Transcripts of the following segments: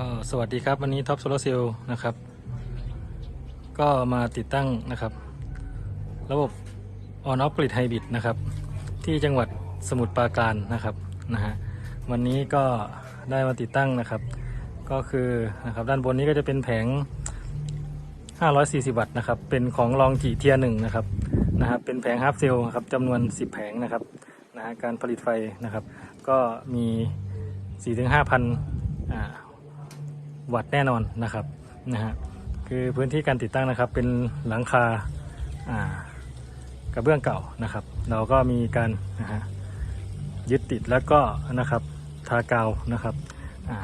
ก็สวัสดีครับวันนี้ท็อปโซลาเซลล์นะครับ ก็มาติดตั้งนะครับ ระบบ on off grid hybrid นะครับ ที่จังหวัดสมุทรปราการนะครับนะฮะวันนี้ก็ได้มาติดตั้งนะครับ ก็คือนะครับด้านบนนี้ก็จะเป็นแผง 540 วัตต์นะครับ เป็นของลองจีเทียหนึ่งนะครับนะครับเป็นแผงฮาร์ฟเซลล์ครับจำนวน 10 แผงนะครับนะฮะการผลิตไฟนะครับ ก็มี 4-5พันอ่า วัตต์แน่นอนนะครับนะฮะคือพื้นที่การติดตั้งนะครับเป็นหลังคาอ่ากระเบื้องเก่านะครับ เราก็มีการนะฮะยึดติดแล้วก็นะครับทากาวนะครับอ่า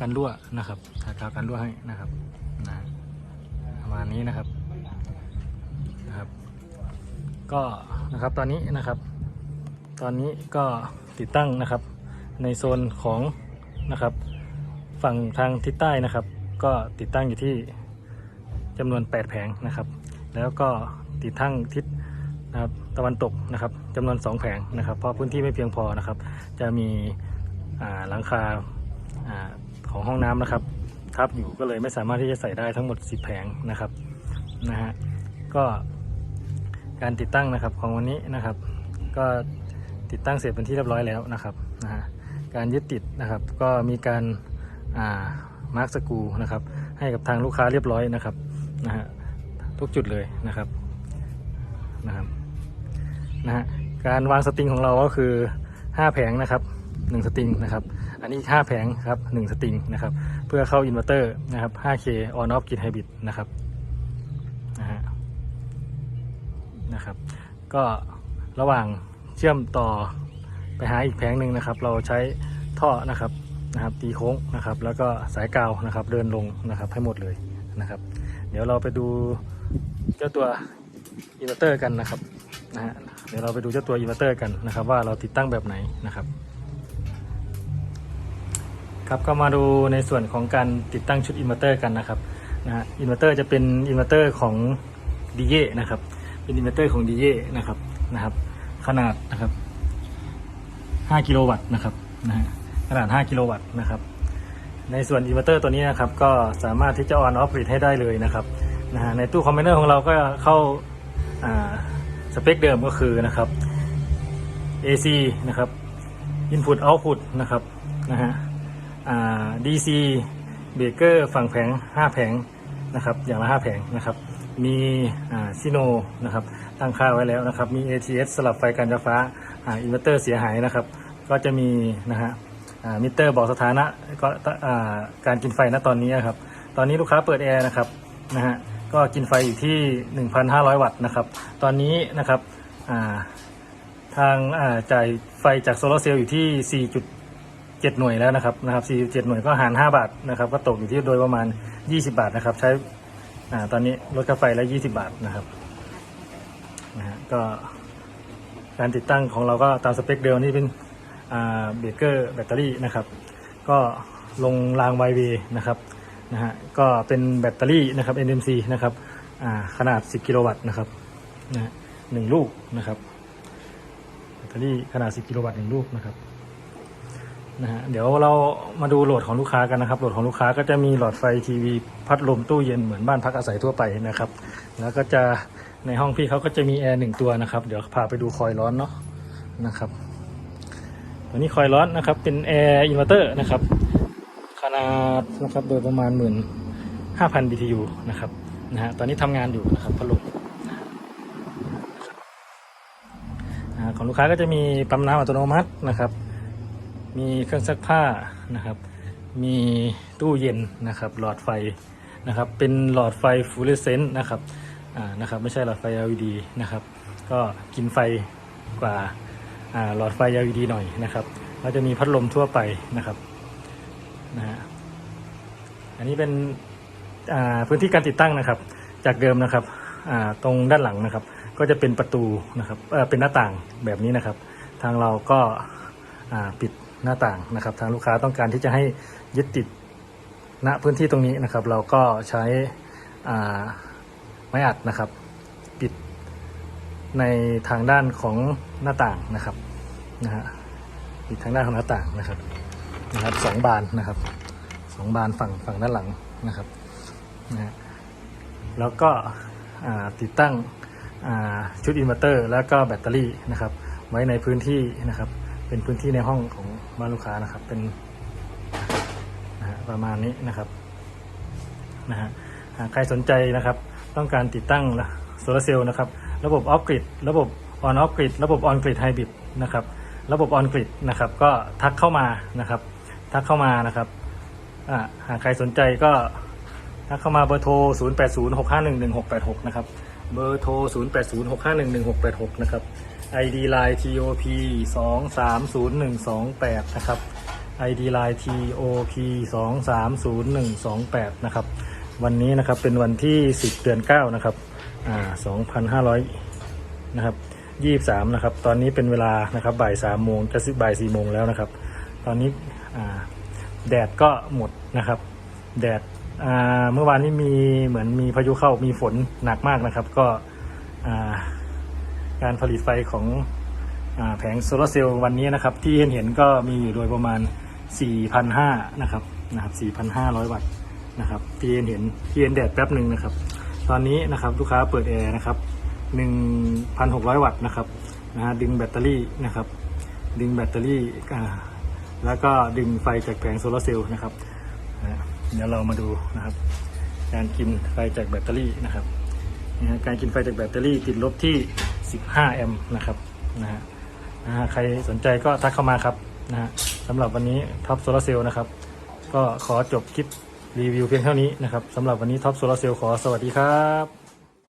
กันรั่วนะครับทากาวกันรั่วให้นะครับนะประมาณนี้นะครับนะครับก็นะครับตอนนี้นะครับ ตอนนี้ก็ติดตั้งนะครับในโซนของนะครับ ฝั่งทางทิศใต้นะครับ ก็ติดตั้งอยู่ที่จำนวน 8 แผงนะครับ แล้วก็ติดตั้งทิศนะครับตะวันตกนะครับจำนวน 2 แผงนะครับ เพราะพื้นที่ไม่เพียงพอนะครับ จะมีหลังคาอาของห้องน้ำนะครับ ทับอยู่ก็เลยไม่สามารถที่จะใส่ได้ทั้งหมด 10 แผงนะครับนะฮะก็การติดตั้งนะครับของวันนี้นะครับ ก็ติดตั้งเสร็จเป็นที่เรียบร้อยแล้วนะครับนะฮะการยึดติดนะครับ ก็มีการ มาร์กสกูนะครับ ให้กับทางลูกค้าเรียบร้อยนะครับนะฮะทุกจุดเลยนะครับนะครับนะฮะการวางสตริงของเราก็คือ 5 แผงนะครับ 1 สตริงนะครับ อันนี้ 5 แผงครับ1สตริงนะครับ เพื่อเข้าอินเวอร์เตอร์นะครับ 5K on off grid hybrid นะครับนะฮะนะครับ ก็ระหว่างเชื่อมต่อไปหาอีกแผงหนึ่งนะครับ เราใช้ท่อนะครับ นะครับตีโค้งนะครับ แล้วก็สายกาวนะครับเดินลงนะครับให้หมดเลยนะครับ เดี๋ยวเราไปดูเจ้าตัวอินเวอร์เตอร์กันนะครับนะฮะเดี๋ยวเราไปดูเจ้าตัวอินเวอร์เตอร์กันนะครับ ว่าเราติดตั้งแบบไหนนะครับ ครับก็มาดูในส่วนของการติดตั้งชุดอินเวอร์เตอร์กันนะครับนะฮะอินเวอร์เตอร์จะเป็นอินเวอร์เตอร์ของดีเย่นะครับเป็นอินเวอร์เตอร์ของดีเย่นะครับนะครับ ขนาดนะครับ 5 กิโลวัตต์นะครับนะฮะ ขนาด 5 กิโลวัตต์นะครับ ในส่วนอินเวอร์เตอร์ตัวนี้นะครับ ก็สามารถที่จะออนออฟ r ริดให้ได้เลยนะครับนะฮะในตู้คอมพิวเตอร์ของเราก็เข้าอ่าสเปคเดิมก็คือนะครับ AC นะครับ Input Output นะครับนะฮะอ่า DC เบเกอร์ฝั่งแผง 5 แผงนะครับ อย่างละ 5 แผงนะครับ มีอ่าซิโนนะครับ ตั้งค่าไว้แล้วนะครับ มี ATS สลับไฟการไฟฟ้าอ่าอินเวอร์เตอร์เสียหายนะครับ ก็จะมีนะฮะอ่า มิเตอร์บอกสถานะก็อ่าการกินไฟณตอนนี้ครับ ตอนนี้ลูกค้าเปิดแอร์นะครับนะฮะก็กินไฟอยู่ที่ 1,500 วัตต์นะครับ ตอนนี้นะครับาทางาจ่ายไฟจากโซลาร์เซลล์อยู่ที่ 4.7 หน่วยแล้วนะครับนะครับ 4.7 หน่วยก็หาร 5 บาทนะครับก็ตกอยู่ที่โดยประมาณ 20 บาทนะครับ ใช้อตอนนี้ลดค่าไฟแล้ว20 บาทนะครับนะฮะก็การติดตั้งของเราก็ตามสเปคเดิมนี่เป็น เบเกอร์แบตเตอรี่นะครับ ก็ลงรางไวเวนะครับนะฮะก็เป็นแบตเตอรี่นะครับ NMC นะครับขนาด 10 กิโลวัตต์นะครับนะหนึ่งลูกนะครับแบตเตอรี่ขนาด 10 กิโลวัตต์หนึ่งลูกนะครับนะฮะเดี๋ยวเรามาดูโหลดของลูกค้ากันนะครับโหลดของลูกค้าก็จะมีหลอดไฟทีวีพัดลมตู้เย็นเหมือนบ้านพักอาศัยทั่วไปนะครับ แล้วก็จะในห้องพี่เขาก็จะมีแอร์หนึ่งตัวนะครับ เดี๋ยวพาไปดูคอยร้อนเนาะนะครับ ตัวนี้คอยร้อนนะครับ เป็นแอร์อินเวอร์เตอร์นะครับ ขนาดนะครับโดยประมาณหมื่นห้าพัน BTU นะครับนะฮะตอนนี้ทำงานอยู่นะครับพัดลมนะฮะอ่าของลูกค้าก็จะมีปั๊มน้ำอัตโนมัตินะครับ มีเครื่องซักผ้านะครับ มีตู้เย็นนะครับ หลอดไฟนะครับ เป็นหลอดไฟฟลูออเรสเซนต์นะครับ อ่า นะครับ ไม่ใช่หลอดไฟ LED นะครับ ก็กินไฟกว่า หลอดไฟ LED หน่อยนะครับแล้วจะมีพัดลมทั่วไปนะครับนะฮะอันนี้เป็นพื้นที่การติดตั้งนะครับ จากเดิมนะครับตรงด้านหลังนะครับ ก็จะเป็นประตูนะครับเเป็นหน้าต่างแบบนี้นะครับ ทางเราก็ปิดหน้าต่างนะครับ ทางลูกค้าต้องการที่จะให้ยึดติดณพื้นที่ตรงนี้นะครับ เราก็ใช้ไม้อัดนะครับ ในทางด้านของหน้าต่างนะครับนะฮะปิดทางด้านของหน้าต่างนะครับนะครับสองบานนะครับสองบานฝั่งฝั่งด้านหลังนะครับนะฮะแล้วก็ติดตั้งชุดอินเวอร์เตอร์แล้วก็แบตเตอรี่นะครับ ไว้ในพื้นที่นะครับ เป็นพื้นที่ในห้องของบ้านลูกค้านะครับ เป็นนะฮะประมาณนี้นะครับนะฮะหากใครสนใจนะครับ ต้องการติดตั้ง โซลาร์เซลล์นะครับ ระบบออฟกริดระบบออนออฟกริดระบบออนกริดไฮบริดนะครับ ระบบออนกริดนะครับ ก็ทักเข้ามานะครับ ทักเข้ามานะครับหากใครสนใจก็ทักเข้ามาเบอร์โทร 0806511686 นะครับ เบอร์โทร 0806511686 นะครับ ID Line TOP 230128นะครับ ID Line TOP 230128 นะครับ วันนี้นะครับเป็นวันที่ 10 เดือน 9 นะครับ อ่า2,500นะครับ23นะครับ ตอนนี้เป็นเวลานะครับบ่าย3โมงจะสิบ่าย4โมงแล้วนะครับ ตอนนี้อ่าแดดก็หมดนะครับ แดดอ่าเมื่อวานนี้มีเหมือนมีพายุเข้ามีฝนหนักมากนะครับ ก็อ่าการผลิตไฟของอแผงโซลาร์เซลล์วันนี้นะครับ ที่เห็นเห็นก็มีอยู่โดยประมาณ 4,500 นะครับนะครับ 4,500 วัตต์นะครับที่เห็นเห็นที่เห็นแดดแป๊บหนึ่งนะครับ ตอนนี้นะครับลูกค้าเปิดแอร์นะครับ1,600 วัตต์นะครับนะฮะดึงแบตเตอรี่นะครับ ดึงแบตเตอรี่อ่าแล้วก็ดึงไฟจากแผงโซลาร์เซลล์นะครับเดี๋ยวเรามาดูนะครับ การกินไฟจากแบตเตอรี่นะครับนะการกินไฟจากแบตเตอรี่ติดลบที่ 15 แอมป์นะครับนะฮะนะฮะใครสนใจก็ทักเข้ามาครับนะฮะสำหรับวันนี้ท็อปโซลาร์เซลล์นะครับ ก็ขอจบคลิป รีวิวเพียงเท่านี้นะครับสำหรับวันนี้ท็อปโซลาร์เซลล์ขอสวัสดีครับ